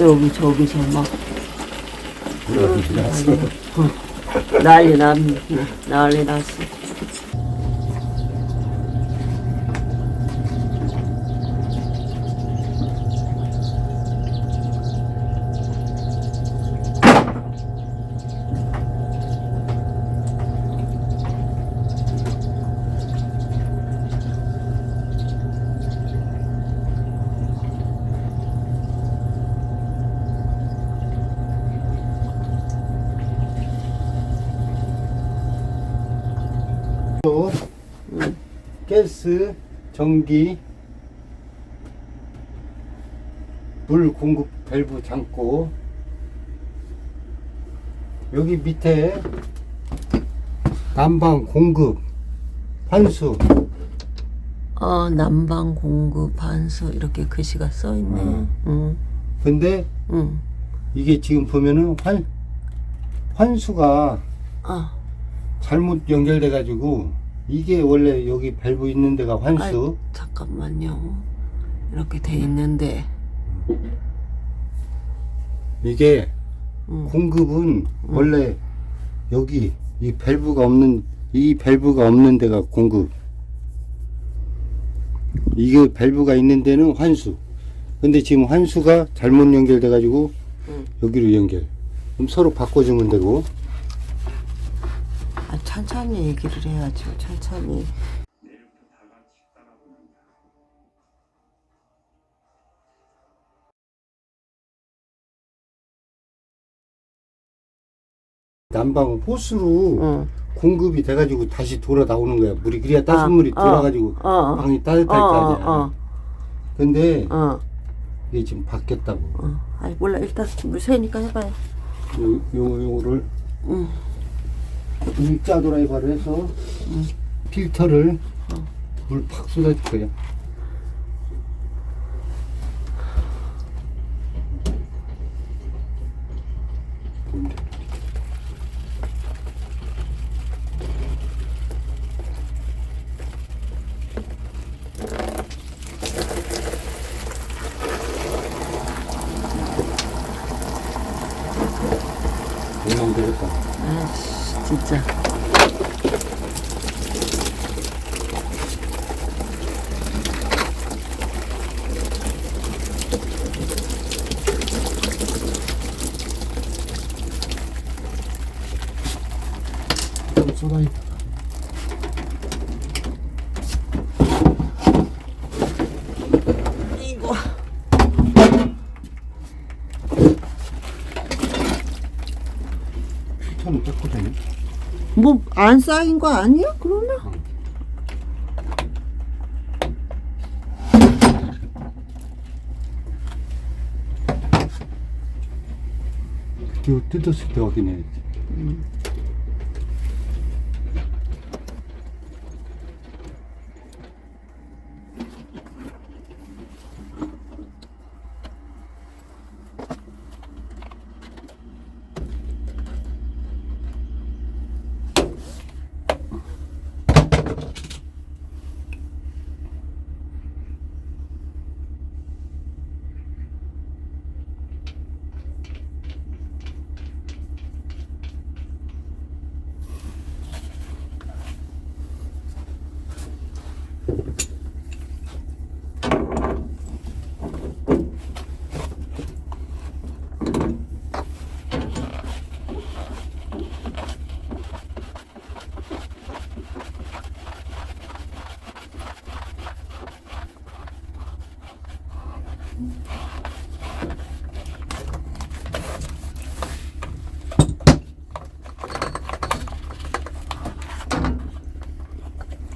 여기 저기서 막 난리 납니다. 난리 났어. 또 가스, 전기, 물 공급 밸브 잠고 여기 밑에 난방 공급 환수 어, 난방 공급 반수 이렇게 글씨가 써 있네. 음. 응. 근데 응. 이게 지금 보면은 환 환수가 아, 잘못 연결돼 가지고 이게 원래 여기 밸브 있는 데가 환수 아이, 잠깐만요. 이렇게 돼 있는데. 이게 응. 공급은 원래 여기 이 밸브가 없는 이 밸브가 없는 데가 공급 이게 밸브가 있는 데는 환수 근데 지금 환수가 잘못 연결돼 가지고 응. 여기로 연결 그럼 서로 바꿔주면 되고 아, 천천히 얘기를 해야죠. 천천히. 난방 호스로 응. 공급이 돼가지고 다시 돌아 나오는 거야 물이 그래야 아, 따뜻물이 어, 돌아가지고 어, 어. 방이 따뜻할 어, 거 아니야 어, 근데 어, 어, 이게 지금 바뀌었다고 어. 아이, 몰라. 일단 물 새니까 해봐요. 요, 요, 요거를 응. 일자 드라이버를 해서 필터를 물 팍 쏟아줄. 얼마나 되겠다. 아이씨, 진짜. 좀 쏟아야 이거. 필터는 떴거든요. 뭐, 안 쌓인 거 아니야? 그러면? 이거 뜯었을 때 확인해야지.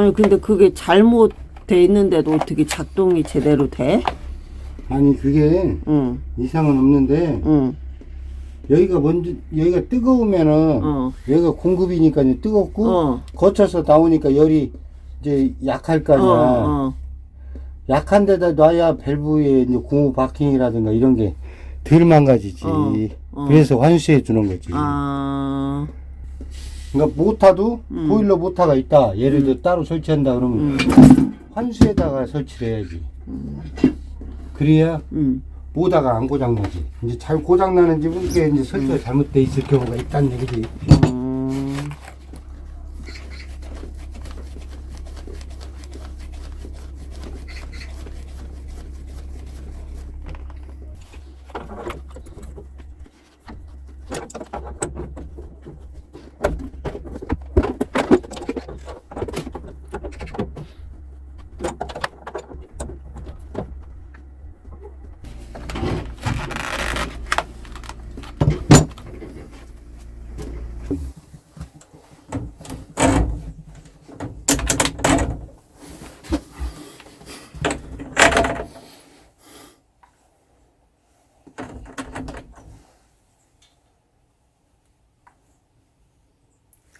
아니, 근데 그게 잘못 돼 있는데도 어떻게 작동이 제대로 돼? 아니 그게 응, 이상은 없는데 응, 여기가 먼저 여기가 뜨거우면은 어, 여기가 공급이니까 이제 뜨겁고 어, 거쳐서 나오니까 열이 이제 약할 거 어, 아니야. 어. 약한 데다 놔야 밸브에 이제 고무 바킹이라든가 이런 게 덜 망가지지. 어, 어. 그래서 환수해 주는 거지. 아, 그러니까 모타도 음. 보일러 모타가 있다. 예를 들어 따로 설치한다 그러면 음, 환수에다가 설치를 해야지. 그래야 음. 보다가 안 고장나지. 이제 잘 고장나는 집은 그게 이제 설치가 잘못돼 있을 경우가 있다는 얘기지. 음.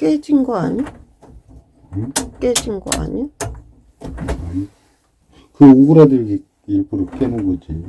깨진 거 아니야? 응? 깨진 거 아니야? 그 오그라들게 일부러 깨는 거지.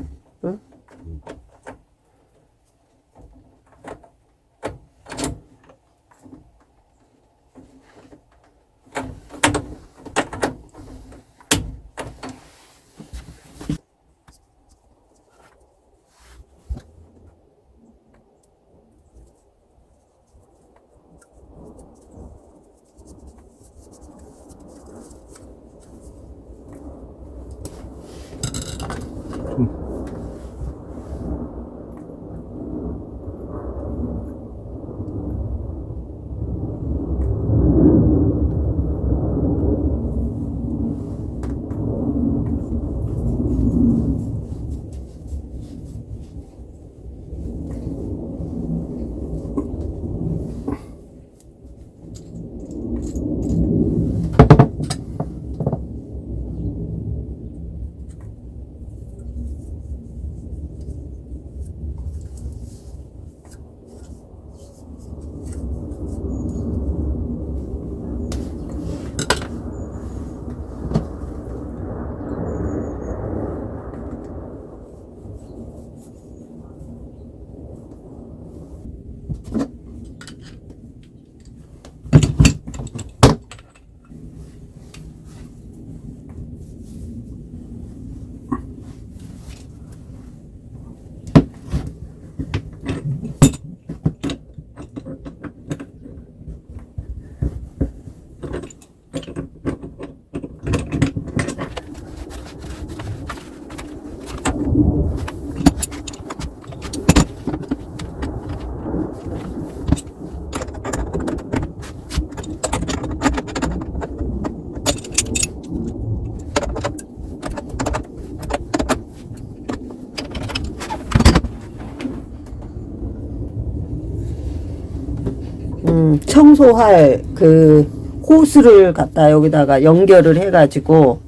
음, 청소할 그 호스를 갖다 여기다가 연결을 해가지고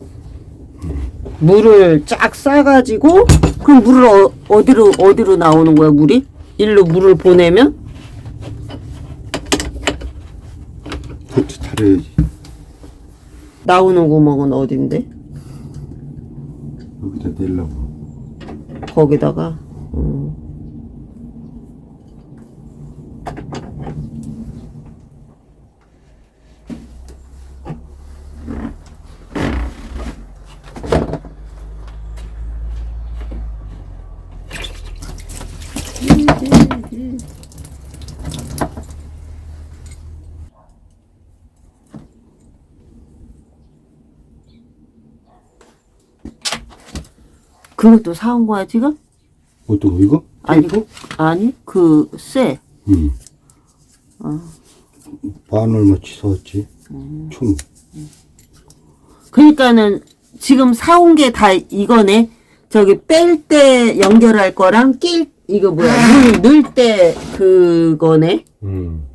물을 쫙 싸가지고 그럼 물을 어, 어디로 어디로 나오는 거야 물이? 일로 물을 보내면 그렇지 잘해야지. 나오는 구멍은 어딘데? 여기다 내려고. 거기다가 음. 그것도 사온 거야 지금? 어떤 거 이거? 아니 테이프? 아니 그 쇠 응. 만 얼마치 사왔지? 총. 그러니까는 지금 사온 게 다 이거네. 저기 뺄 때 연결할 거랑 낄 이거 뭐야 물 넣을 때 그거네. 응.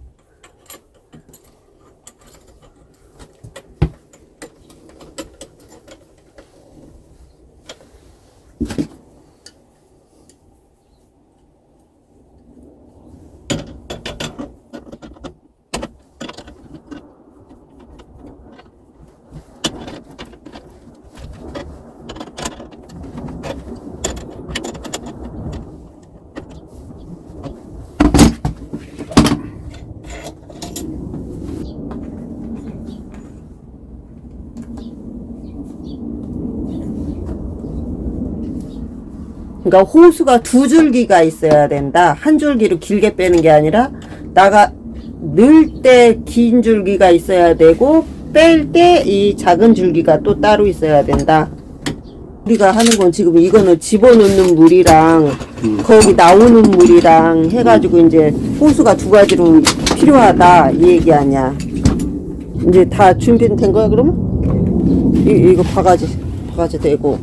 그러니까 호수가 두 줄기가 있어야 된다. 한 줄기로 길게 빼는 게 아니라 나가 넣을 때긴 줄기가 있어야 되고 뺄 때 이 작은 줄기가 또 따로 있어야 된다. 우리가 하는 건 지금 이거는 집어넣는 물이랑 거기 나오는 물이랑 해가지고 이제 호수가 두 가지로 필요하다 이 얘기 아니야. 이제 다 준비된 거야 그러면? 이, 이거 바가지 바가지 대고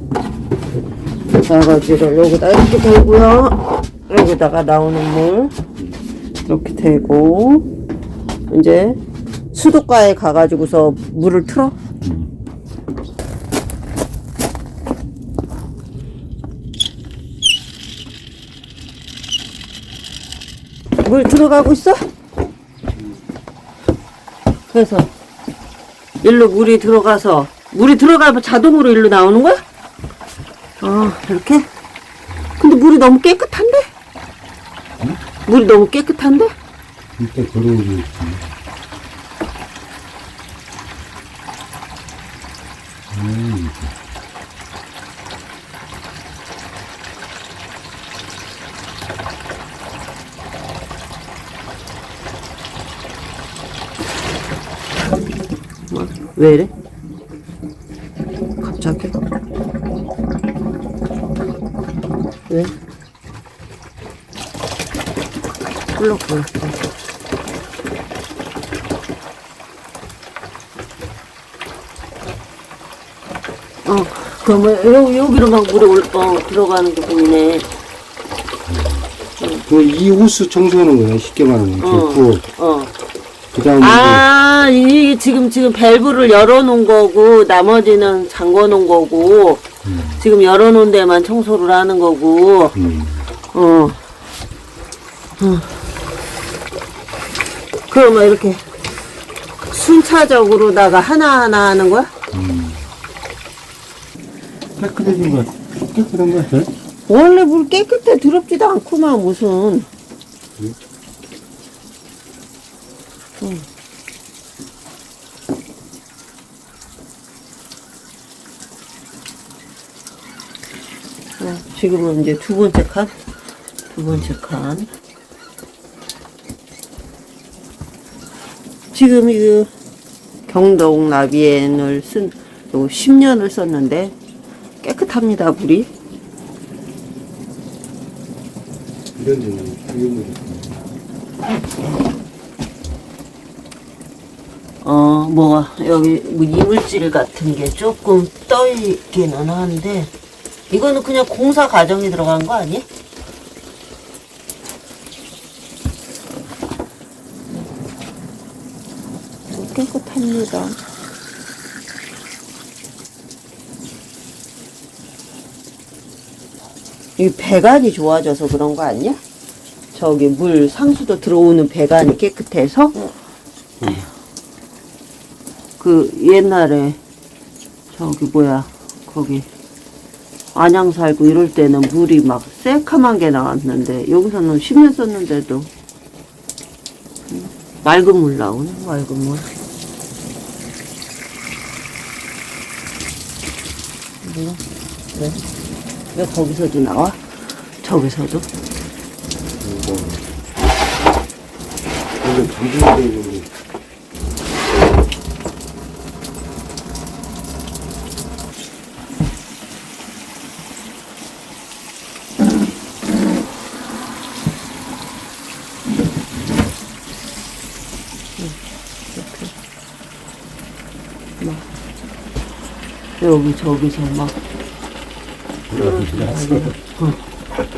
바가지를 여기다 이렇게 대고요. 여기다가 나오는 물 이렇게 대고 이제 수도가에 가가지고서 물을 틀어. 물 들어가고 있어? 그래서 일로 물이 들어가서 물이 들어가면 자동으로 일로 나오는 거야? 어 이렇게? 근데 물이 너무 깨끗한데? 물이 너무 깨끗한데? 음, 뭐, 왜 이래? 갑자기? 왜? 꿀럭 꿀럭 어, 그러면 여, 여기로 막 물이 올, 어, 들어가는 게 보이네. 그 이 호수 청소하는 거야 쉽게 말하면. 어. 그 어. 그다음에 아, 이게 지금, 지금 밸브를 열어놓은 거고, 나머지는 잠궈놓은 거고, 지금 열어놓은 데만 청소를 하는 거고, 음, 어. 어. 그러면 이렇게 순차적으로다가 하나하나 하는 거야? 깨끗해진 거 깨끗한 거 같아? 원래 물 깨끗해 더럽지도 않구만 무슨 응. 어, 지금은 이제 두 번째 칸, 두 번째 칸. 지금 이 경동 나비엔을 쓴, 요 10년을 썼는데 깨끗합니다, 물이. 이런 데는 이런 어, 뭐가, 여기, 뭐 이물질 같은 게 조금 떠 있기는 한데, 이거는 그냥 공사 과정이 들어간 거 아니? 깨끗합니다. 이 배관이 좋아져서 그런 거 아니야? 저기 물 상수도 들어오는 배관이 깨끗해서 그 옛날에 저기 뭐야 거기 안양 살고 이럴 때는 물이 막 새카만 게 나왔는데 여기서는 10년 썼는데도 음, 맑은 물 나오네 맑은 물 뭐야? 왜? 왜 거기서도 나와? 저기서도? 여기 저기서 막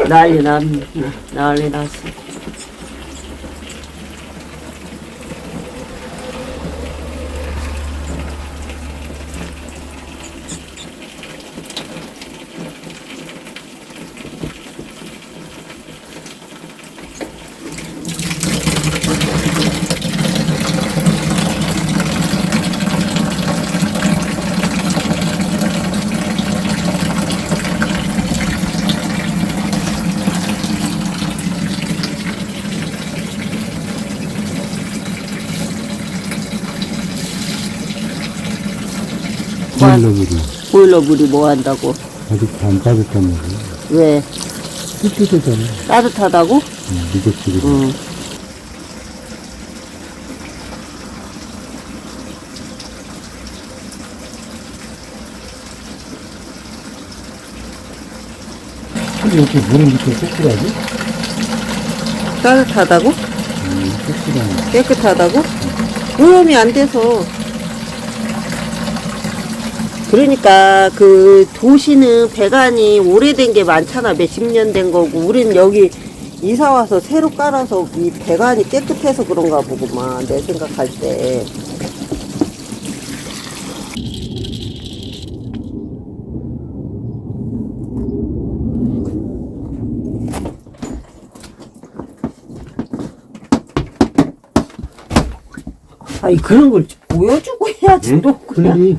난리 났네 난리 났어 물이 뭐 한다고 아직 안 빠졌단 말이야. 왜 찝찝하잖아. 따뜻하다고? 응, 지금. 응. 근데 이렇게 물은 이렇게 쏙쏙하지? 따뜻하다고? 음, 쏙쏙하네. 깨끗하다고? 오염이 안 돼서. 그러니까 그 도시는 배관이 오래된 게 많잖아. 몇십 년 된 거고. 우린 여기 이사 와서 새로 깔아서 이 배관이 깨끗해서 그런가 보구만. 내 생각할 때. 아니 그런 걸 보여주고 해야지 또 그냥. 그래.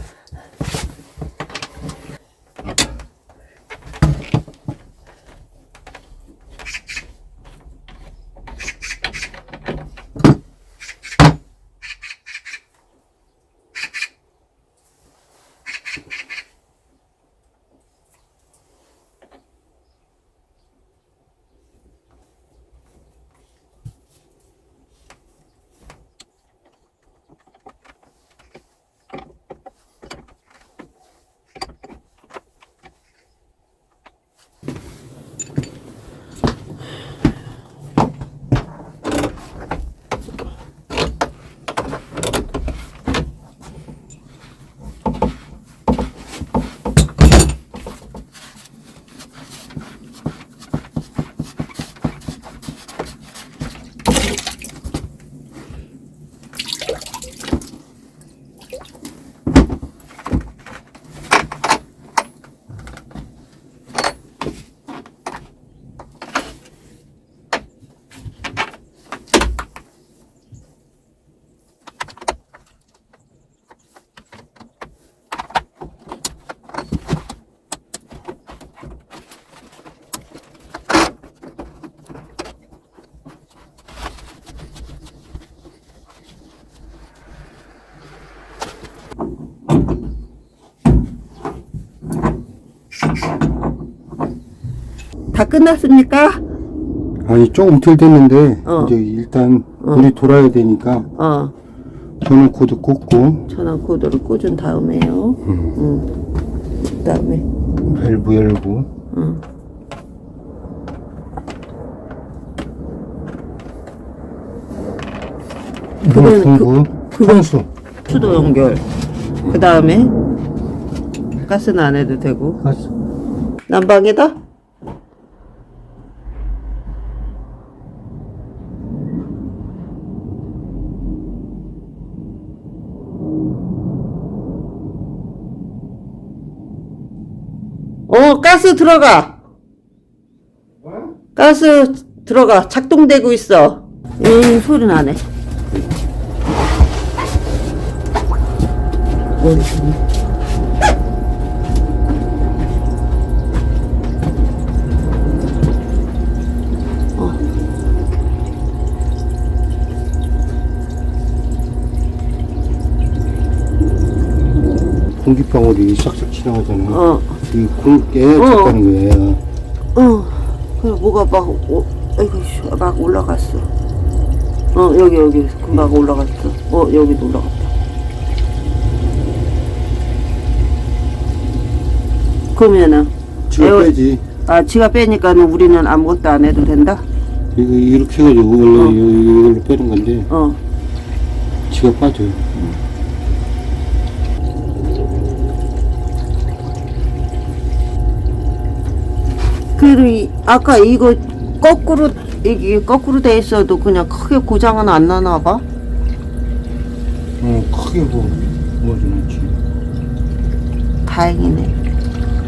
다 끝났습니까? 아니, 조금 덜 됐는데, 어. 이제 일단 물이 돌아야 되니까, 어 저는 코드 꽂고, 전원 코드를 꽂은 다음에요. 응. 그다음에 밸브 열고, 응. 그거는 공구, 평수. 수도 연결. 그다음에 가스는 안 해도 되고 가스. 난방에다 어 가스 들어가. 가스 들어가. 작동되고 있어. 음 소리 나네 공기방울이 싹싹 지나가잖아. 어이 공기에 찼다는 거야. 어, 그래 뭐가 막, 오, 아이고, 씨, 막 올라갔어. 어, 여기, 여기, 금방 올라갔어. 어, 여기도 올라갔다. 그러면은, 지금 에어- 빼지. 아, 지가 빼니까는 우리는 아무것도 안 해도 된다? 이거 이렇게 해가지고 원래 어. 이- 이걸로 빼는 건데, 어, 지가 빠져요. 그래도 이, 아까 이거 거꾸로, 이게 거꾸로 돼 있어도 그냥 크게 고장은 안 나나 봐? 어, 크게 뭐, 뭐좀 있지. 다행이네.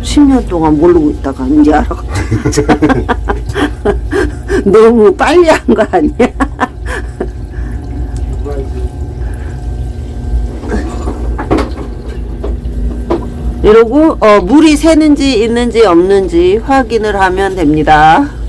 10년 동안 모르고 있다가 이제 알아가지고. 너무 빨리 한 거 아니야? 이러고 어, 물이 새는지 있는지 없는지 확인을 하면 됩니다.